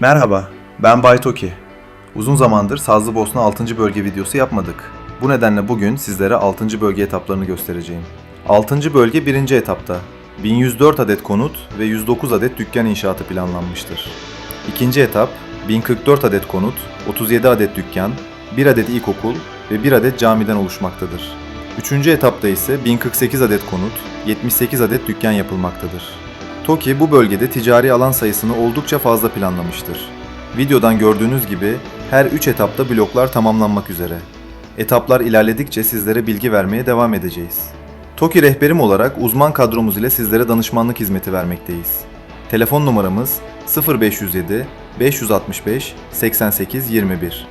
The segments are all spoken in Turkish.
Merhaba, ben Bay. Uzun zamandır Sazlı Bosna 6. bölge videosu yapmadık. Bu nedenle bugün sizlere 6. bölge etaplarını göstereceğim. 6. bölge 1. etapta. 1104 adet konut ve 109 adet dükkan inşaatı planlanmıştır. İkinci etap 1044 adet konut, 37 adet dükkan, 1 adet ilkokul ve 1 adet camiden oluşmaktadır. Üçüncü etapta ise 1048 adet konut, 78 adet dükkan yapılmaktadır. TOKİ bu bölgede ticari alan sayısını oldukça fazla planlamıştır. Videodan gördüğünüz gibi her 3 etapta bloklar tamamlanmak üzere. Etaplar ilerledikçe sizlere bilgi vermeye devam edeceğiz. TOKİ rehberim olarak uzman kadromuz ile sizlere danışmanlık hizmeti vermekteyiz. Telefon numaramız 0507 565 88 21.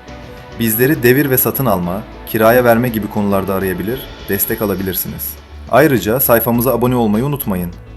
Bizleri devir ve satın alma, kiraya verme gibi konularda arayabilir, destek alabilirsiniz. Ayrıca sayfamıza abone olmayı unutmayın.